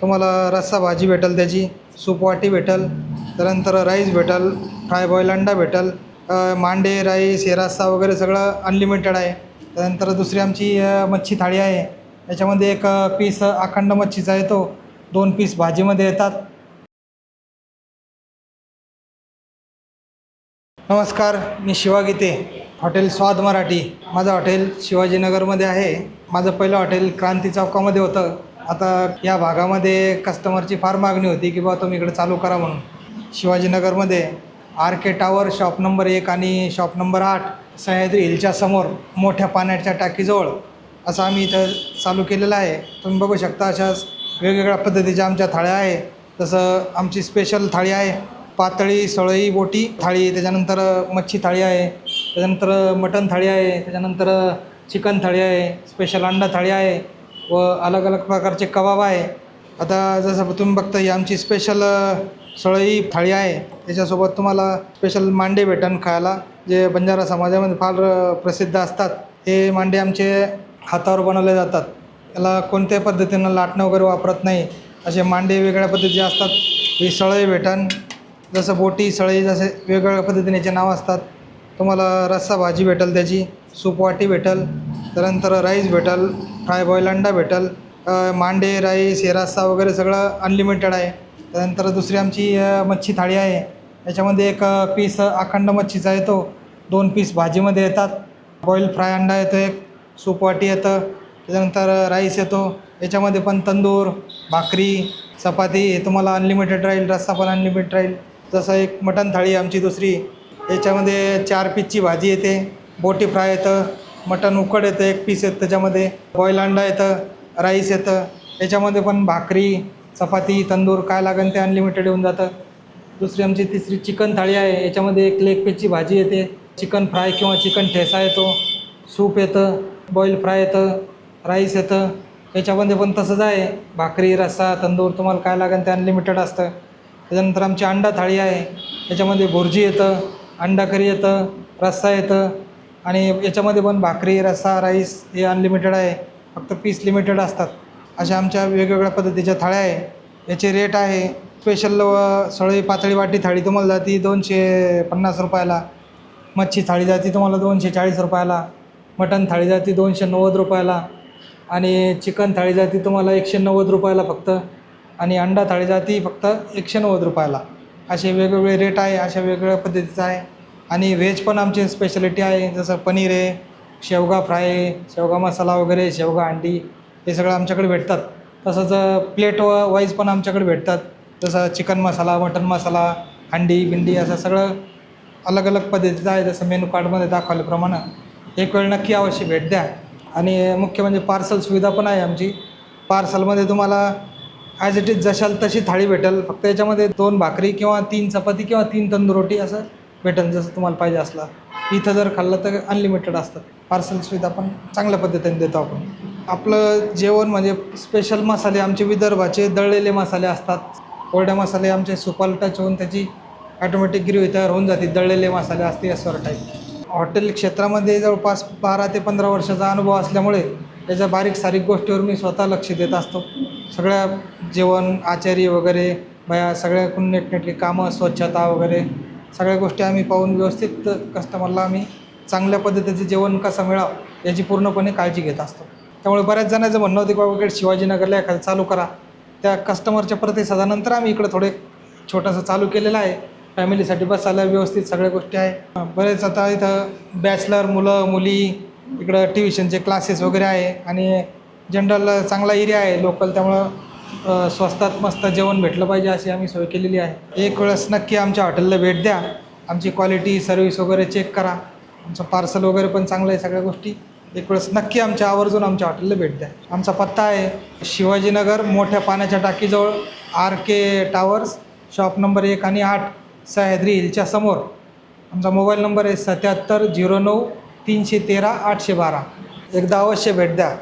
तुम्हाला रस्सा भाजी भेटेल त्याची सूप वाटी भेटेल त्यानंतर राईस भेटेल फ्राय बॉईल अंडा भेटेल मांडे राईस हे रस्सा वगैरे सगळं अनलिमिटेड आहे. त्यानंतर दुसरी आमची मच्छी थाळी आहे. याच्यामध्ये एक पीस अखंड मच्छीचा येतो दोन पीस भाजीमध्ये येतात. नमस्कार मी शिवा गीते हॉटेल स्वाद मराठी. माझं हॉटेल शिवाजीनगरमध्ये आहे. माझं पहिलं हॉटेल क्रांती चौकामध्ये होतं. आता या भागामध्ये कस्टमरची फार मागणी होती की बा तुम्ही इकडे चालू करा म्हणून. शिवाजीनगरमध्ये R K tower shop number एक आणि शॉप नंबर आठ सह्याद्री हिलच्या समोर मोठ्या पाण्याच्या टाकीजवळ असं आम्ही इथं चालू केलेलं आहे. तुम्ही बघू शकता अशाच वेगवेगळ्या पद्धतीच्या आमच्या थाळ्या आहे. तसं आमची स्पेशल थाळी आहे पातळी सळई बोटी थाळी त्याच्यानंतर मच्छी थाळी आहे त्याच्यानंतर मटण थाळी आहे त्याच्यानंतर चिकन थाळी आहे स्पेशल अंडा थाळी आहे. व अलग अलग प्रकारचे कबाब आहे. आता जसं तुम्ही बघता ही आमची स्पेशल सळई थाळी आहे. त्याच्यासोबत तुम्हाला स्पेशल मांडे भेटन खायला जे बंजारा समाजामध्ये फार प्रसिद्ध असतात. हे मांडे आमचे हातावर बनवले जातात. याला कोणत्याही पद्धतीनं लाटणं वगैरे वापरत नाही. असे मांडे वेगळ्या पद्धतीचे असतात. ही सळई भेटन. जसं बोटी सळई जसे वेगवेगळ्या पद्धतीने याचे नाव असतात. तुम्हाला रस्सा भाजी भेटेल त्याची सूप वाटी भेटेल. त्यानंतर राईस भेटेल. फ्राय बॉईल अंडा भेटेल. मांडे राईस हे रस्सा वगैरे सगळं अनलिमिटेड आहे. त्यानंतर दुसरी आमची मच्छी थाळी आहे. याच्यामध्ये एक पीस अखंड मच्छीचा येतो. दोन पीस भाजीमध्ये येतात. बॉईल फ्राय अंडा येतो एक सूप वाटी येतं. त्याच्यानंतर राईस येतो. याच्यामध्ये पण तंदूर भाकरी चपाती हे तुम्हाला अनलिमिटेड राहील रस्सा पण अनलिमिटेड राहील. जसं एक मटण थाळी आमची दुसरी. याच्यामध्ये चार पीसची भाजी येते. बोटी फ्राय येतं. मटण उकड येतं एक पीस येतं त्याच्यामध्ये. बॉईल अंडा येतं राईस येतं. याच्यामध्ये पण भाकरी चपाती तंदूर काय लागेल ते अनलिमिटेड येऊन जातं. दुसरी आमची तिसरी चिकन थाळी आहे. याच्यामध्ये एक लेग पीसची भाजी येते. चिकन फ्राय किंवा चिकन ठेसा येतो. सूप येतं बॉईल फ्राय येतं राईस येतं. याच्यामध्ये पण तसंच आहे. भाकरी रस्सा तंदूर तुम्हाला काय लागेल ते अनलिमिटेड असतं. त्याच्यानंतर आमची अंडा थाळी आहे. याच्यामध्ये भुर्जी येतं अंडा करी येतं रस्सा येतं. आणि याच्यामध्ये पण भाकरी रस्सा राईस हे अनलिमिटेड आहे. फक्त पीस लिमिटेड असतात. अशा आमच्या वेगवेगळ्या पद्धतीच्या थाळ्या आहे. याचे रेट आहे. स्पेशल सळई पातळी वाटी थाळी तुम्हाला जाती दोनशे पन्नास रुपयाला. मच्छी थाळी जाती तुम्हाला दोनशे चाळीस रुपयाला. मटण थाळी जाती दोनशे नव्वद रुपयाला. आणि चिकन थाळी जाती तुम्हाला एकशे नव्वद रुपयाला फक्त. आणि अंडा थाळी जाती फक्त एकशे नव्वद रुपयाला. असे वेगवेगळे रेट आहे. अशा वेगवेगळ्या पद्धतीचं आहे. आणि व्हेज पण आमची स्पेशालिटी आहे. जसं पनीर आहे शेवगा फ्राय आहे शेवगा मसाला वगैरे शेवगा अंडी हे सगळं आमच्याकडे भेटतात. तसंच प्लेट व वाईज पण आमच्याकडे भेटतात. जसं चिकन मसाला मटन मसाला अंडी बिंडी असं सगळं अलग अलग पद्धतीचं आहे. जसं मेनू कार्डमध्ये दाखवल्याप्रमाणे एक वेळ नक्की अवश्य भेट द्या. आणि मुख्य म्हणजे पार्सल सुविधा पण आहे आमची. पार्सलमध्ये तुम्हाला ॲज इट इज जशाल तशी थाळी भेटेल. फक्त याच्यामध्ये दोन भाकरी किंवा तीन चपाती किंवा तीन तंदूर रोटी असं भेटेल जसं तुम्हाला पाहिजे असला. इथं जर खाल्लं तर अनलिमिटेड असतं पार्सल सुविधा पण चांगल्या पद्धतीने देतो आपण. आपलं जेवण म्हणजे स्पेशल मसाले आमचे विदर्भाचे दळलेले मसाले असतात. कोरड्या मसाले आमचे सुपाल टच होऊन त्याची ॲटोमॅटिक ग्रेव्ही तयार होऊन जाते. दळलेले मसाले असते यासवर टाईप हॉटेल क्षेत्रामध्ये जवळपास बारा ते पंधरा वर्षाचा अनुभव असल्यामुळे त्याच्या बारीक सारीक गोष्टीवर मी स्वतः लक्ष देत असतो. सगळ्या जेवण आचारी वगैरे बया सगळ्या नेटनेटकी कामं स्वच्छता वगैरे सगळ्या गोष्टी आम्ही पाहून व्यवस्थित कस्टमरला आम्ही चांगल्या पद्धतीचं जेवण कसं मिळावं याची पूर्णपणे काळजी घेत असतो. त्यामुळे बऱ्याच जणांचं म्हणणं होतं की बाबा इकडे शिवाजीनगरला एखादं चालू करा. त्या कस्टमरच्या प्रतिसादानंतर आम्ही इकडं थोडे छोटंसं चालू केलेलं आहे. फॅमिलीसाठी बसायला व्यवस्थित सगळ्या गोष्टी आहे. बरेच आता इथं बॅचलर मुलं मुली इकडं ट्युशनचे क्लासेस वगैरे आहे आणि जनरल चांगला एरिया आहे लोकल त्यामुळं स्वस्तात मस्त जेवण भेटलं पाहिजे अशी आम्ही सोय केलेली आहे. एक वेळेस नक्की आमच्या हॉटेलला भेट द्या. आमची क्वालिटी सर्व्हिस वगैरे चेक करा. आमचं पार्सल वगैरे पण चांगलं आहे सगळ्या गोष्टी. एक वेळेस नक्की आमच्या आवर्जून आमच्या हॉटेलला भेट द्या. आमचा पत्ता आहे शिवाजीनगर मोठ्या पाण्याच्या टाकीजवळ R K towers shop number एक आणि आठ सह्याद्री हिलच्या समोर. आमचा मोबाईल नंबर आहे सत्याहत्तर झिरो नऊ तीनशे तेरा आठशे बारा. एकदा अवश्य भेट द्या.